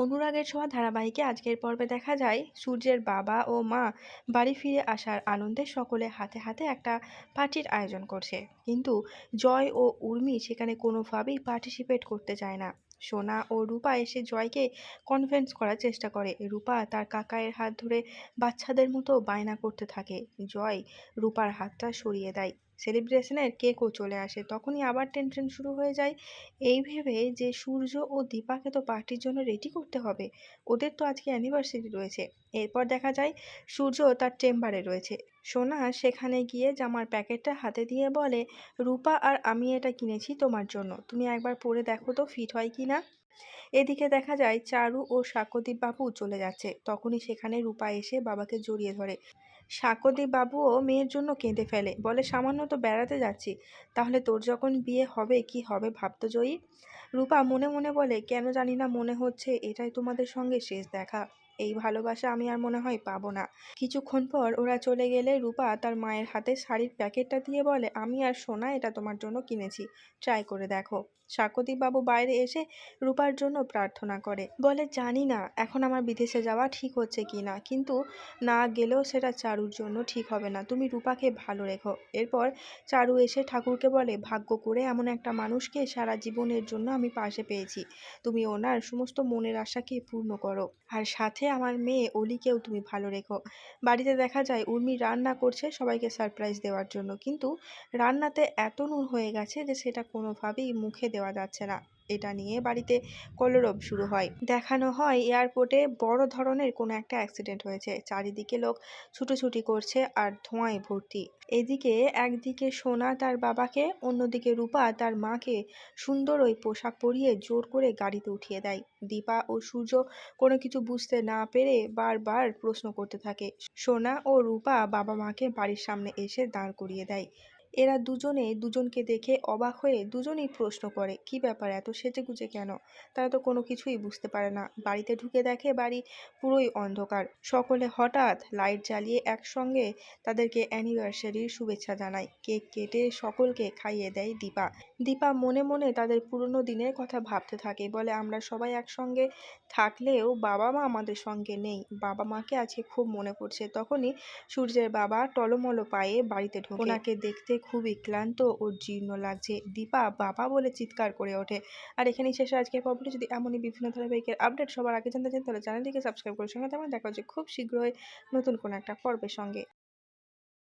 অনুরাগের ছোঁয়া ধারাবাহিকে আজকের পর্বে দেখা যায় সূর্যের বাবা ও মা বাড়ি ফিরে আসার আনন্দে সকলে হাতে হাতে একটা পার্টির আয়োজন করছে। কিন্তু জয় ও উর্মি সেখানে কোনোভাবেই পার্টিসিপেট করতে চায় না। সোনা ও রূপা এসে জয়কে কনভিন্স করার চেষ্টা করে। রূপা তার কাকায়ের হাত ধরে বাচ্চাদের মতো বায়না করতে থাকে। জয় রূপার হাতটা সরিয়ে দেয়। সেলিব্রেশনের কেকও চলে আসে। তখনই আবার টেনশন শুরু হয়ে যায়। এই ভেবে যে সূর্য ও দীপাকে তো পার্টির জন্য রেডি করতে হবে, ওদের তো আজকে অ্যানিভার্সারি রয়েছে। এরপর দেখা যায় সূর্য তার চেম্বারে রয়েছে। সোনা সেখানে গিয়ে জামার প্যাকেটটা হাতে দিয়ে বলে, রূপা আর আমি এটা কিনেছি তোমার জন্য। তুমি একবার পরে দেখো তো ফিট হয় কি না? এদিকে দেখা যায় চারু ও সাক্ষ্যদীপ বাবু চলে যাচ্ছে। তখনই সেখানে রূপা এসে বাবাকে জড়িয়ে ধরে। সাক্ষ্যদীপ বাবুও মেয়ের জন্য কেঁদে ফেলে। বলে, সামান্য তো বেড়াতে যাচ্ছি। তাহলে তোর যখন বিয়ে হবে, কি হবে ভাবতো জয়ী? রূপা মনে মনে বলে, কেন জানি না মনে হচ্ছে, এটাই তোমাদের সঙ্গে শেষ দেখা। এই ভালোবাসা আমি আর মনে হয় পাবো না। কিছুক্ষণ পর ওরা চলে গেলে রূপা তার মায়ের হাতে শাড়ির প্যাকেটটা দিয়ে বলে, আমি আর সোনা এটা তোমার জন্য কিনেছি। ট্রাই করে দেখো। বাবু বাইরে এসে রূপার জন্য প্রার্থনা করে। বলে, জানি না এখন আমার বিদেশে যাওয়া ঠিক হচ্ছে কি না, কিন্তু না গেলেও সেটা চারুর জন্য ঠিক হবে না। তুমি রূপাকে ভালো রেখো। এরপর চারু এসে ঠাকুরকে বলে, ভাগ্য করে এমন একটা মানুষকে সারা জীবনের জন্য আমি পাশে পেয়েছি। তুমি ওনার সমস্ত মনের আশাকে পূর্ণ করো। আর সাথে আমার মেয়ে অলিকেও তুমি ভালো রেখো। বাড়িতে দেখা যায় উর্মি রান্না করছে সবাইকে সারপ্রাইজ দেওয়ার জন্য। কিন্তু রান্নাতে এত নুন হয়ে গেছে যে সেটা কোনোভাবেই মুখে দেওয়া যাচ্ছে না। এটা নিয়ে বাড়িতে কলরব শুরু হয়। দেখানো হয় এয়ারপোর্টে বড় ধরনের কোনো একটা অ্যাক্সিডেন্ট হয়েছে। চারিদিকে লোক ছুটোছুটি করছে আর ধোঁয়ায় ভর্তি। এদিকে একদিকে সোনা তার বাবাকে, অন্যদিকে রূপা তার মাকে সুন্দর ওই পোশাক পরিয়ে জোর করে গাড়িতে উঠিয়ে দেয়। দীপা ও সূর্য কোনো কিছু বুঝতে না পেরে বারবার প্রশ্ন করতে থাকে। সোনা ও রূপা বাবা মাকে বাড়ির সামনে এসে দাঁড় করিয়ে দেয়। এরা দুজনে দুজনকে দেখে অবাক হয়ে দুজনেই প্রশ্ন করে, কি ব্যাপার এত সেজেগুজে কেন? তারা তো কোনো কিছুই বুঝতে পারে না। বাড়িতে ঢুকে দেখে বাড়ি পুরোই অন্ধকার। সকলে হঠাৎ লাইট জ্বালিয়ে একসঙ্গে তাদেরকে অ্যানিভার্সারির শুভেচ্ছা জানায়। কেক কেটে সকলকে খাইয়ে দেয় দীপা। দীপা মনে মনে তাদের পুরনো দিনের কথা ভাবতে থাকে। বলে, আমরা সবাই একসঙ্গে থাকলেও বাবা মা আমাদের সঙ্গে নেই। বাবা মাকে আজকে খুব মনে পড়ছে। তখনই সূর্যের বাবা টলমলো পায়ে বাড়িতে ঢোকে। ওনাকে দেখতে খুবই ক্লান্ত ও জীর্ণ লাগছে। দীপা বাবা বলে চিৎকার করে ওঠে। আর এখানেই শেষে আজকের পর্বটি। যদি এমনই বিভিন্ন ধারাবাহিকের আপডেট সবার আগে জানতে চান, তাহলে চ্যানেলটিকে সাবস্ক্রাইব করে সঙ্গে তেমন দেখা হচ্ছে খুব শীঘ্রই নতুন কোনো একটা পর্বের সঙ্গে।